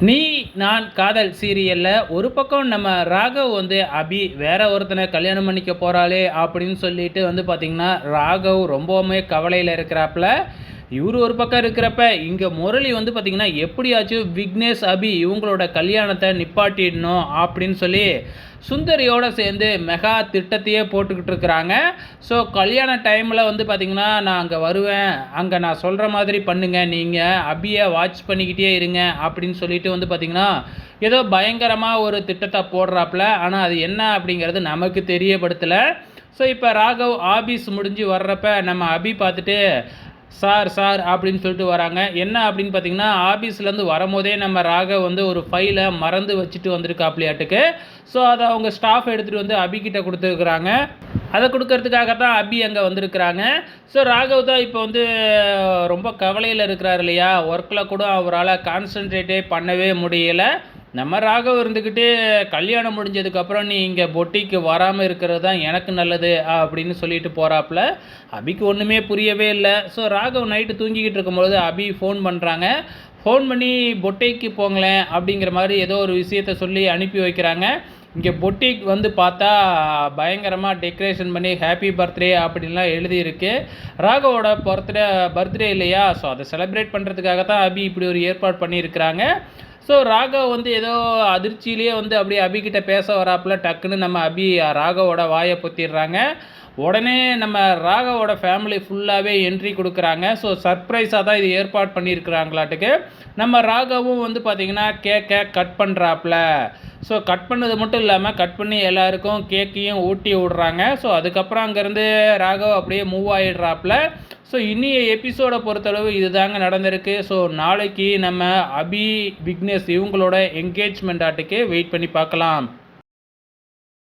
நீ நான் காதல் சீரியலில் ஒரு பக்கம் நம்ம ராகவ் வந்து அபி வேற ஒருத்தனை கல்யாணம் பண்ணிக்க போகிறாளே அப்படின்னு சொல்லிட்டு வந்து பார்த்திங்கன்னா ராகவ் ரொம்பவுமே கவலையில் இருக்கிறாப்புல இவர் ஒரு பக்கம் இருக்கிறப்ப இங்கே முரளி வந்து பார்த்திங்கன்னா எப்படியாச்சும் விக்னேஷ் அபி இவங்களோட கல்யாணத்தை நிப்பாட்டிடணும் அப்படின்னு சொல்லி சுந்தரியோடு சேர்ந்து மெகா திட்டத்தையே போட்டுக்கிட்டு இருக்கிறாங்க. ஸோ கல்யாண டைமில் வந்து பார்த்திங்கன்னா நான் அங்கே வருவேன். அங்கே நான் சொல்கிற மாதிரி பண்ணுங்கள் நீங்கள் அபியை வாட்ச் பண்ணிக்கிட்டே இருங்க அப்படின்னு சொல்லிட்டு வந்து பார்த்திங்கன்னா ஏதோ பயங்கரமாக ஒரு திட்டத்தை போடுறாப்புல. ஆனால் அது என்ன அப்படிங்கிறது நமக்கு தெரியப்படுத்தலை. ஸோ இப்போ ராகவ் ஆபீஸ் முடிஞ்சு வர்றப்ப நம்ம அபி பார்த்துட்டு சார் சார் அப்படின்னு சொல்லிட்டு வராங்க. என்ன அப்படின்னு பார்த்தீங்கன்னா ஆஃபீஸ்லேருந்து வரும்போதே நம்ம ராகவ் வந்து ஒரு ஃபைலை மறந்து வச்சுட்டு வந்திருக்காப்லையாட்டுக்கு. ஸோ அதை அவங்க ஸ்டாஃப் எடுத்துகிட்டு வந்து அபிக்கிட்ட கொடுத்துருக்குறாங்க. அதை கொடுக்கறதுக்காக தான் அபி அங்கே வந்திருக்கிறாங்க. ஸோ ராகவ் தான் இப்போ வந்து ரொம்ப கவலையில் இருக்கிறார் இல்லையா? ஒர்க்கில் கூட அவரால் கான்சன்ட்ரேட்டே பண்ணவே முடியலை. நம்ம ராகவ் இருந்துக்கிட்டு கல்யாணம் முடிஞ்சதுக்கப்புறம் நீ இங்கே பொட்டிக்கு வராமல் இருக்கிறது தான் எனக்கு நல்லது அப்படின்னு சொல்லிட்டு போகிறாப்புல அபிக்கு ஒன்றுமே புரியவே இல்லை. ஸோ ராகவ் நைட்டு தூங்கிக்கிட்டு இருக்கும்பொழுது அபி ஃபோன் பண்ணுறாங்க ஃபோன் பண்ணி பொட்டைக்கு போங்களேன் அப்படிங்கிற மாதிரி ஏதோ ஒரு விஷயத்த சொல்லி அனுப்பி வைக்கிறாங்க. இங்கே பொட்டிக் வந்து பார்த்தா பயங்கரமாக டெக்கரேஷன் பண்ணி ஹாப்பி பர்த்டே அப்படின்லாம் எழுதியிருக்கு. ராகவோட பர்த்டே பர்த்டே இல்லையா? ஸோ அதை செலிப்ரேட் பண்ணுறதுக்காக தான் அபி இப்படி ஒரு ஏற்பாடு பண்ணியிருக்கிறாங்க. ஸோ ராகவ் வந்து ஏதோ அதிர்ச்சியிலேயே வந்து அப்படியே அபிகிட்ட பேச வராப்புல டக்குன்னு நம்ம அபி ராகவோட வாயை பொத்திடுறாங்க. உடனே நம்ம ராகவோட ஃபேமிலி ஃபுல்லாகவே என்ட்ரி கொடுக்குறாங்க. ஸோ சர்ப்ரைஸாக தான் இது ஏற்பாடு பண்ணியிருக்கிறாங்களாட்டுக்கு. நம்ம ராகவும் வந்து பார்த்திங்கன்னா கேக்கை கட் பண்ணுறாப்புல ஸோ கட் பண்ணது மட்டும் இல்லாமல் கட் பண்ணி எல்லாருக்கும் கேக்கையும் ஊட்டி விடுறாங்க. ஸோ அதுக்கப்புறம் அங்கேருந்து ராகவ் அப்படியே மூவ் ஆகிடுறாப்புல ஸோ இனிய எபிசோடை பொறுத்தளவு இதுதாங்க நடந்திருக்கு. ஸோ நாளைக்கு நம்ம அபி விக்னேஷ் இவங்களோட என்கேஜ்மெண்ட் ஆட்டுக்கு வெயிட் பண்ணி பார்க்கலாம்.